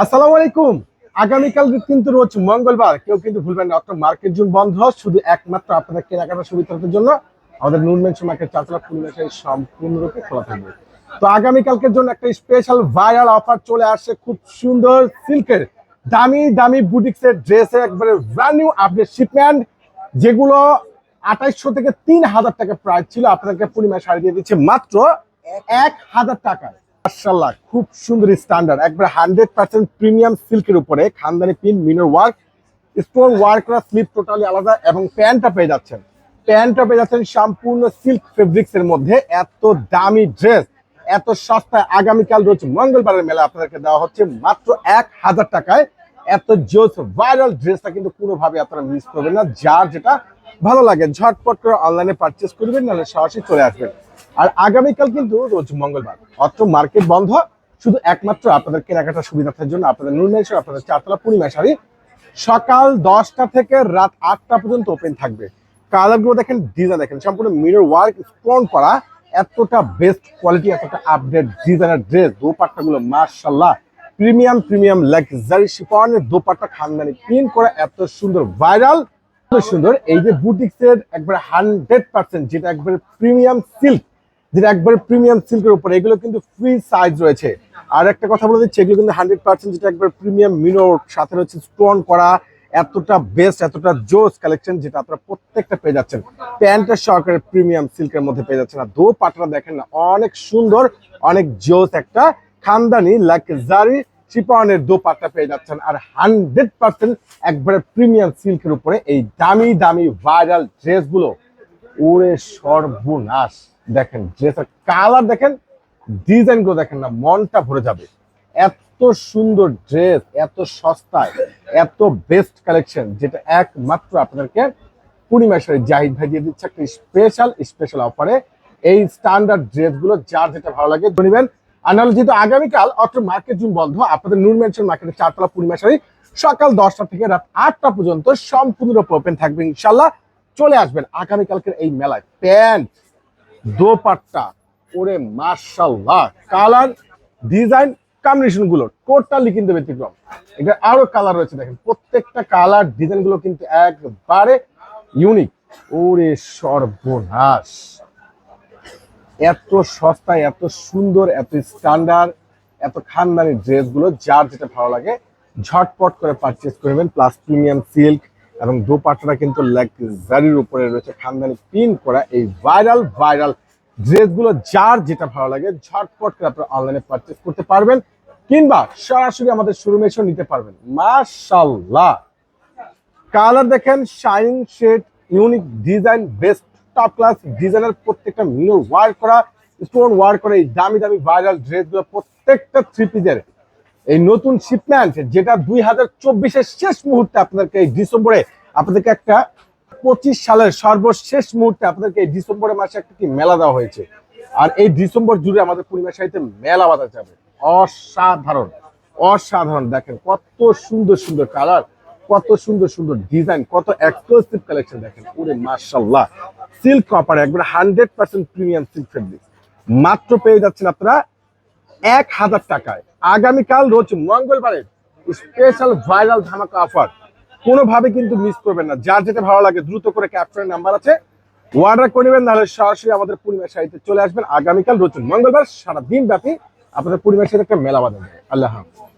আসসালামু আলাইকুম। আগামীকাল কিন্তু রোজ মঙ্গলবার। কেউ কিন্তু ভুলবেন না অত মার্কেট জুন বন্ধ, শুধু একমাত্র আপনাদের কেনাকাটা সুবিধার জন্য আমাদের নুন মেনশন মার্কেট চারতলা পূর্ণিমাসে সম্পূর্ণরূপে খোলা থাকবে। তো আগামীকালকের জন্য একটা স্পেশাল ভাইরাল অফার চলে আসছে খুব সুন্দর সিল্কের দামি দামি বুটিক্সের ড্রেসের একবারে ব্র্যান্ড নিউ আপডেট শিপমেন্ট যেগুলো আঠাইশশো থেকে তিন হাজার টাকা প্রাইস ছিল। আপনাকে পূর্ণিমা শাড়ি দিয়ে দিচ্ছে মাত্র এক হাজার টাকায়। মার্শাল্লাহ খুব সুন্দর স্ট্যান্ডার্ড একবার হান্ড্রেড পার্সেন্ট প্রিমিয়াম সিল্কের উপরে খানদানি পিন মিনর ওয়ার্ক স্টোন ওয়ার্ক করা স্লিপ টোটালি আলাদা এবং প্যান্টটা পেয়ে যাচ্ছেন। প্যান্টটা পেয়ে যাচ্ছেন সম্পূর্ণ সিল্ক ফেব্রিক্স এর মধ্যে। এত দামি ড্রেস এত সস্তায় আগামীকাল রোজ মঙ্গলবারের মেলা আপনাদেরকে দেওয়া হচ্ছে মাত্র এক হাজার টাকায়। এত জোস ভাইরাল ড্রেসটা কিন্তু কোনোভাবে আপনারা মিস করবেন না। যার যেটা ভালো লাগে, ঝটপট করে অনলাইনে পারচেস করবেন, নাহলে সরাসরি চলে আসবেন। আর আগামীকাল কিন্তু রোজ মঙ্গলবার। অত্র মার্কেট বন্ধ, শুধু একমাত্র আপনাদের কেনাকাটার সুবিধার্থের জন্য আপনাদের নুরমেশ্বর আপনাদের চারতলা পূর্ণিমা শাড়ি সকাল দশটা থেকে রাত আটটা পর্যন্ত ওপেন থাকবে। কালারগুলো দেখেন ডিজাইন দেখেন, সম্পূর্ণ মিরর ওয়ার্ক স্টোন করা, এতটা বেস্ট কোয়ালিটি এতটা আপডেট ডিজাইনের ড্রেস দোপাট্টা গুলো মার্শাল্লাহ প্রিমিয়াম প্রিমিয়াম লাক্সারি শিফনের দোপাট্টা খানদানি পিন করা, এত সুন্দর ভাইরাল এত সুন্দর। এই যে বুটিক্সের একবারে হান্ড্রেড পার্সেন্ট যেটা একবারে প্রিমিয়াম সিল্ক যেটা একবারে প্রিমিয়াম সিল্কের উপরে, এগুলো কিন্তু ফ্রি সাইজ রয়েছে। আর একটা কথা বলে দিচ্ছি, এগুলো কিন্তু হান্ড্রেড পার্সেন্ট যেটা একবার প্রিমিয়াম মিনোর সাথে রয়েছে স্টোন করা, এতটা বেস্ট এতটা জোস কালেকশন যেটা আপনারা প্রত্যেকটা পেয়ে যাচ্ছেন। প্যান্টের সহকারে প্রিমিয়াম সিল্কের মধ্যে পেয়ে যাচ্ছেন। আর দো পাটরা দেখেন না, অনেক সুন্দর, অনেক জোস একটা খানদানি লাক্সারি শিপনের দো পাটটা পেয়ে যাচ্ছেন। আর হান্ড্রেড পার্সেন্ট একবারে প্রিমিয়াম সিল্কের উপরে এই দামি দামি ভাইরাল ড্রেসগুলো ওরে সর্বনাশ। দেখেন, ড্রেসের কালার দেখেন ডিজাইনগুলো দেখেন না, মনটা ভরে যাবে। এত সুন্দর ড্রেস এত সস্তায় এত বেস্ট কালেকশন যেটা একমাত্র আপনাদেরকে পূর্ণিমা শাড়ি জাহিদ ভাই দিয়ে দিচ্ছে একটা স্পেশাল স্পেশাল অফারে এই স্ট্যান্ডার্ড ড্রেসগুলো যার যেটা ভালো লাগে নিবেন। আর নাহলে যেহেতু আগামীকাল অত্র মার্কেট জুম বন্ধ, আপনাদের নূর মেনশন মার্কেটের চারতলা পূর্ণিমা শাড়ি সকাল দশটা থেকে রাত আটটা পর্যন্ত সম্পূর্ণরূপে ওপেন থাকবে ইনশাল্লাহ চলে আসবেন আগামীকালকের এই মেলায়। প্যান্ট, দোপাট্টা ওরে মার্শাল্লাহ কালার, ডিজাইন কম্বিনেশনগুলো টোটালি কিন্তু ব্যতিক্রম। এটা আরও কালার রয়েছে দেখেন। প্রত্যেকটা কালার ডিজাইনগুলো কিন্তু একবারে ইউনিক ওরে সর্বনাশ। এত সস্তায় এত সুন্দর, এত স্ট্যান্ডার্ড এত খানদানি ড্রেসগুলো যার যেটা ভালো লাগে, ঝটপট করে পারচেস করবেন প্লাস প্রিমিয়াম সিল্ক এবং দোপাট্টাটা কিন্তু লাক্সারির উপরে রয়েছে। খানদানি পিন করা এই ভাইরাল ভাইরাল ড্রেসগুলো যার যেটা ভালো লাগে ঝটপট করে আপনারা অনলাইনে পারচেস করতে পারবেন কিংবা সরাসরি আমাদের শোরুমে এসে নিতে পারবেন। মাশাল্লাহ কালার দেখেন shine shade unique design best top class ডিজাইনের প্রত্যেকটা মিনো ওয়ার্ক করা স্টোন ওয়ার্ক করা এই দামি দামি ভাইরাল ড্রেসগুলো প্রত্যেকটা থ্রি পিসের এই নতুন শিপমেন্ট যেটা দুই হাজার চব্বিশের শেষ মুহূর্তে আপনাদেরকে এই ডিসেম্বরে, আপনাদেরকে একটা পঁচিশ সালের সর্বশেষ মুহূর্তে আপনাদেরকে এই ডিসেম্বরের মাসে একটা কি মেলা দেওয়া হয়েছে। আর এই ডিসেম্বর জুড়ে আমাদের পূর্ণিমা সাহিত্যে মেলা বাঁধা যাবে। অসাধারণ অসাধারণ। দেখেন কত সুন্দর সুন্দর কালার, কত সুন্দর সুন্দর ডিজাইন কত এক্সক্লুসিভ কালেকশন দেখেন। পুরো মার্শাল্লাহ সিল্ক কপার একবার hundred percent premium silk fabric মাত্র পেয়ে যাচ্ছেন আপনারা এক হাজার টাকায়। আগামীকাল রোজ মঙ্গলবারের স্পেশাল ভাইরাল ধামাকা অফার কোনোভাবে কিন্তু মিস করবেন না। যার যেটা ভালো লাগে, দ্রুত করে ক্যাপচারের নাম্বার আছে। অর্ডার করে নেবেন তাহলে সরাসরি আমাদের পূর্ণিমার সাহিত্যে চলে আসবেন। আগামীকাল রোজ মঙ্গলবার সারাদিন ব্যাপী আপনাদের পূর্ণিমার সাহিত্যে একটা মেলা বাঁধা আল্লাহ হাফিজ।